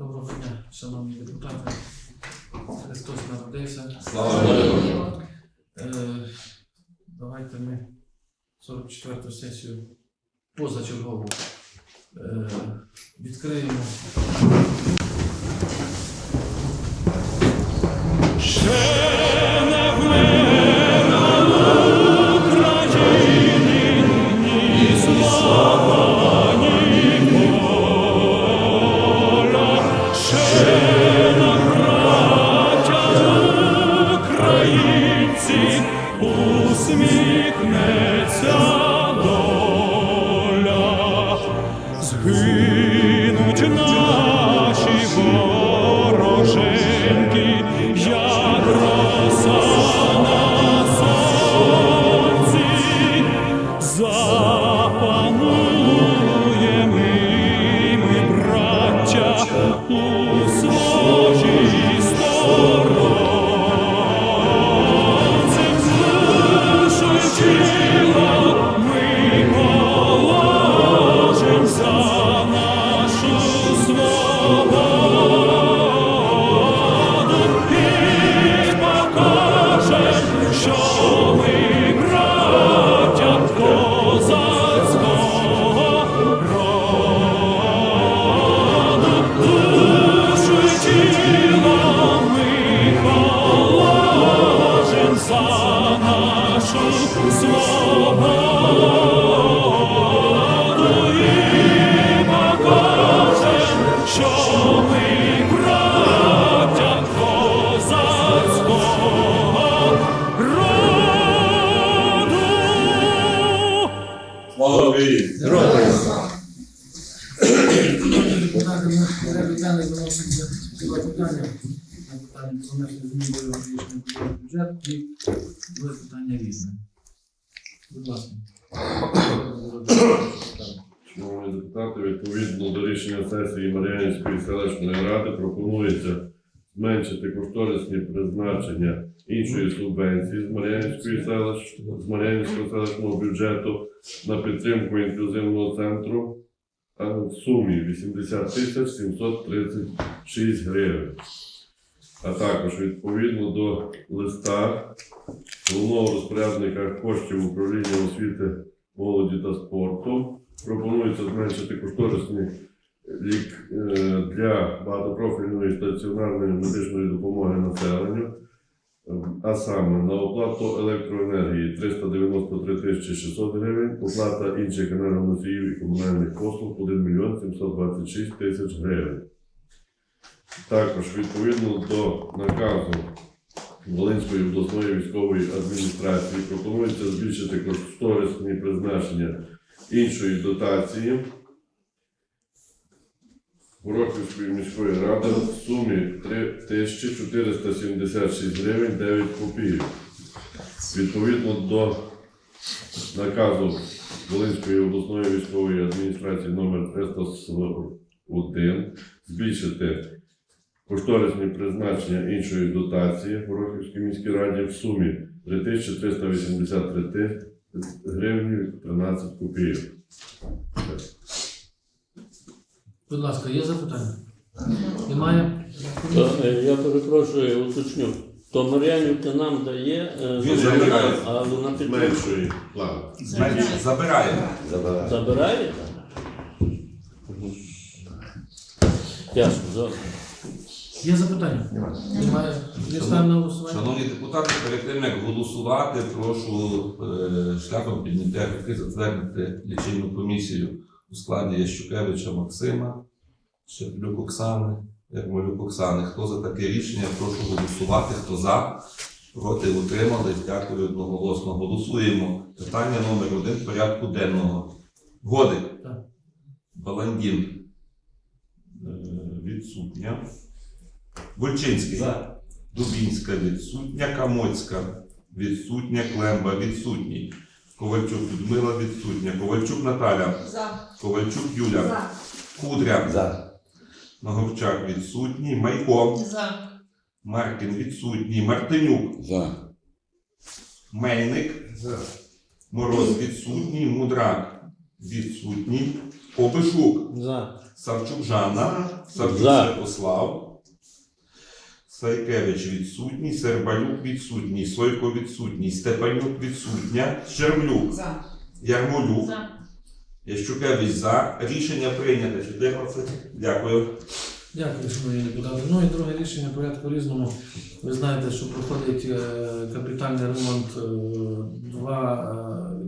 Доброго дня, шановні депутати. Христос народився. Слава Богу. Е, Давайте ми 44-ту сесію позачергову е, відкриємо. У Депутати, ми порядок денний виноситься два питання. На питання про внесення змін до рішення про бюджет і друге питання різне. Будь ласка. Шановні депутати, відповідно до рішення сесії Мар'янівської селищної ради пропонується зменшити кошторисні призначення іншої субвенції з Мар'янівської селищ... з Мар'янівського селищного бюджету на підтримку інклюзивного центру в сумі 80 тисяч 736 гривень. А також відповідно до листа головного розпорядника коштів управління освіти, молоді та спорту пропонується зменшити кошторисний лік е, для багатопрофільної стаціонарної медичної допомоги населенню, а саме на оплату електроенергії 393 тисячі 600 гривень, оплата інших енергоносіїв і комунальних послуг 1 мільйон 726 тисяч гривень. Також відповідно до наказу Волинської обласної військової адміністрації пропонується збільшити кошторисні призначення іншої дотації Горохівської міської ради в сумі 3476 гривень 9 копійок. Відповідно до наказу Волинської обласної військової адміністрації номер 341 збільшити кошторисні призначення іншої дотації Горохівській міській раді в сумі 3383 гривні 13 копійок. Будь ласка, є запитання? Немає? То, е, я перепрошую, уточню. То Мар'янівка нам дає, е, Він забирає. а вона під... Зменшує план. Забирає. забирає? Мгм. Ясно, добре. Є запитання? Немає. Не ставимо на голосування. Шановні депутати, перед тим як голосувати, прошу е, шляхом підняття руки затвердити лічильну комісію у складі Ящукевича Максима, Щеплюк Оксани, Ярмолюк Оксани. Хто за таке рішення, прошу голосувати. Хто за, проти утримались. Дякую одноголосно. Голосуємо. Питання номер один порядку денного. Годик. Баландін. Е, Відсутня. Вольчинський. Дубінська відсутня, Камоцька відсутня, Клемба відсутній. Ковальчук Людмила відсутня, Ковальчук Наталя, За. Ковальчук Юля, За. Кудря, Наговчак відсутній, Майко, За. Маркін відсутній, Мартинюк, За. Мельник, Мороз відсутній, Мудрак відсутній, Попишук, За. Савчук Жанна, Савчук За. Святослав, Сайкевич відсутній, Сербалюк відсутній, Сойко відсутній, Степанюк відсутня, Щерблюк, За. Ярмолюк, За. Ящукевич за. Рішення прийнято 14. Дякую. Дякую, шановні депутати. Ну і друге рішення порядку різному. Ви знаєте, що проходить е, капітальний ремонт е, два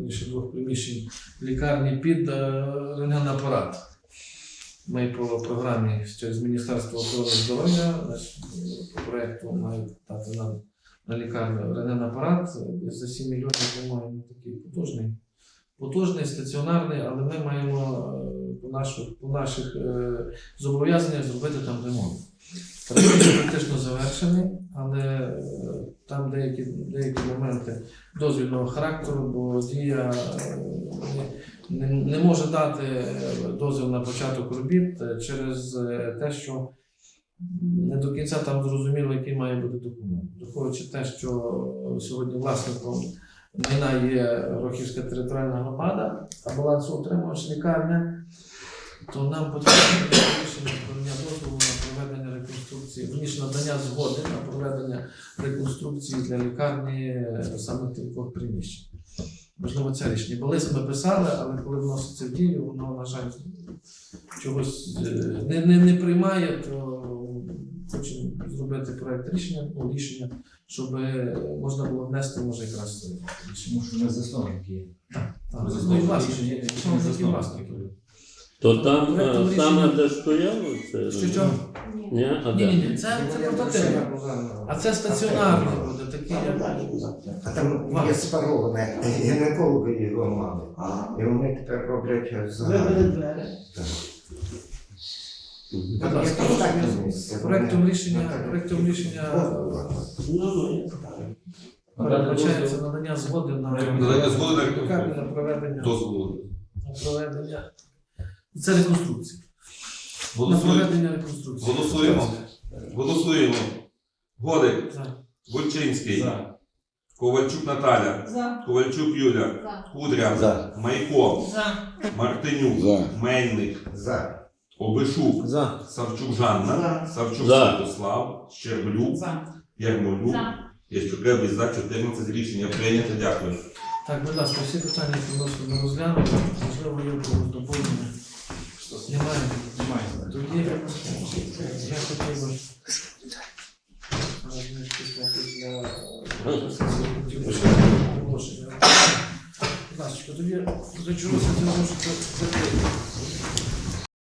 е, ще двох приміщень лікарні під е, рентгенапарат. Ми по програмі з Міністерства охорони здоров'я по проєкту мають дати нам на лікарню рентген-апарат За 7 мільйонів ми маємо такий потужний. Потужний, стаціонарний, але ми маємо е, по наших, по наших е, зобов'язання зробити там ремонт. Практично завершений, але е, там деякі, деякі моменти дозвільного характеру, бо дія е, не, не, може дати е, дозвіл на початок робіт через те, що не до кінця там зрозуміло, який має бути документ. Враховуючи те, що сьогодні власником майна є Рохівська територіальна громада, а балансоутримувач лікарня, то нам потрібно рішення надання дозволу на проведення реконструкції, верніше надання згоди на проведення реконструкції для лікарні е, саме двох приміщень. Можливо, це рішення. Бо лист ми писали, але коли вноситься в дію, воно, на жаль, чогось е, не, не, не приймає, то хочемо зробити проект рішення, ну, рішення, щоб е, можна було внести, може, якраз. Тому що ми засновники є. Так, Ми ну, засновники, власники. То там Проектом е, саме рішення- де стояло це? Що, що? Ні, а Ні, ні, де? ні, це, це портативне. А це стаціонарний буде, такий, як А там є спароване гінекологи його мали. І вони тепер роблять за. Будь Там є ласка, проектом рішення, проектом рішення передбачається надання згоди на Надання згоди на на проведення, Дозволу. на проведення. Це реконструкція. На Голосуємо. проведення реконструкції. Голосуємо. Голосуємо. Годик, За. Гульчинський, Ковальчук Наталя, За. Ковальчук Юля, За. Кудря, За. Майко, За. Мартинюк, Мельник, За. Обишук, За. Савчук Жанна, Савчук За. Святослав, Щерблюк, За. Ярмолюк, За. Ящукевич за 14 рішення прийнято. Дякую. Так, будь ласка, всі питання відносно ми розглянули. Можливо, є у когось доповнення. Немає. Немає. Тоді я хотів би. Будь ласка, тоді до чого це можете закрити.